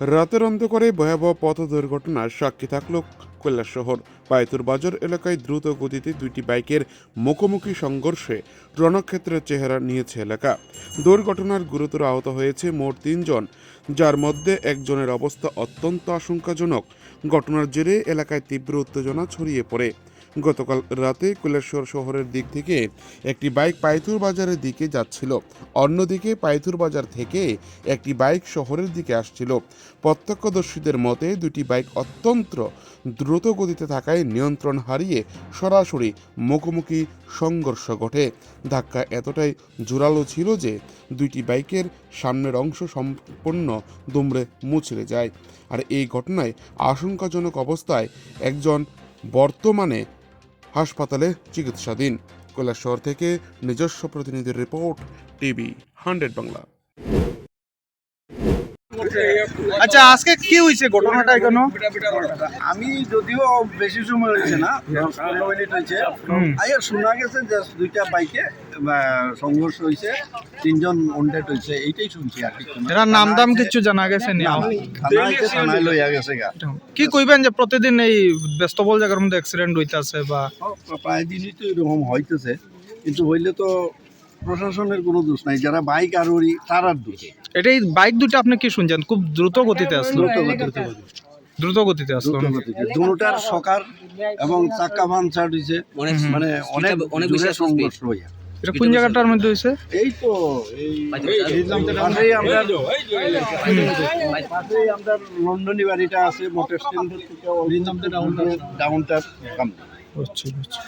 রাতের অন্ধকারে ভয়াবহ পথ দুর্ঘটনার সাক্ষী থাকল কৈলাস শহর। পায়তুর বাজার এলাকায় দ্রুত গতিতে দুইটি বাইকের মুখোমুখি সংঘর্ষে রণক্ষেত্রের চেহারা নিয়েছে এলাকা। দুর্ঘটনার গুরুতর আহত হয়েছে মোট তিনজন, যার মধ্যে একজনের অবস্থা অত্যন্ত আশঙ্কাজনক। ঘটনার জেরে এলাকায় তীব্র উত্তেজনা ছড়িয়ে পড়ে। গতকাল রাতে কৈলাসহর শহরের দিক থেকে একটি বাইক পাইথুর বাজারের দিকে যাচ্ছিল। অন্যদিকে পাইথুর বাজার থেকে একটি বাইক শহরের দিকে আসছিল। প্রত্যক্ষদর্শীদের মতে, দুটি বাইক অত্যন্ত দ্রুত গতিতে থাকায় নিয়ন্ত্রণ হারিয়ে সরাসরি মুখোমুখি সংঘর্ষ ঘটে। ধাক্কা এতটাই জোরালো ছিল যে দুইটি বাইকের সামনের অংশ সম্পূর্ণ দুমড়ে মুচড়ে যায়। আর এই ঘটনায় আশঙ্কাজনক অবস্থায় একজন বর্তমানে হাসপাতালে চিকিৎসাধীন। কৈলাসহর থেকে নিজস্ব প্রতিনিধির রিপোর্ট টিভি হান্ড্রেড বাংলা। আচ্ছা আজকে কি হয়েছে ঘটনাটা কেন আমি যদিও বেশি সময় হয়েছে না দশ পনেরো মিনিট হয়েছে। আইয়া শোনা গেছে যে দুইটা বাইকে সংঘর্ষ হয়েছে তিনজন অনডেট হয়েছে এইটাই শুনছি আর কি। এরা নাম দাম কিছু জানা গেছে নি? থানায় থানায় লইয়া গেছে গা। কি কইবেন যে প্রতিদিন এই ব্যস্তবল জায়গার মধ্যে অ্যাক্সিডেন্ট হইতাছে বা প্রায় দিনই তো এরকম হইতেছে কিন্তু হইলে তো প্রশাসনের কোনো দোষ নাই যারা বাইক আরোহী তারার দোষ। এটা এই বাইক দুটো আপনি কি শুনছেন? খুব দ্রুত গতিতে আসলো। দ্রুত গতিতে। আসলো। দ্রুত দুটার সকার এবং চাক্কা পাঞ্চার হয়েছে মানে অনেক অনেক বেশি সংঘর্ষ হইয়া। এটা কোন জায়গাটার মধ্যে হয়েছে এই তো এই আমরা লন্ডনী বাড়িটা আছে মোটর স্ট্যান্ড থেকে ডাউনটার বুঝছি বুঝছি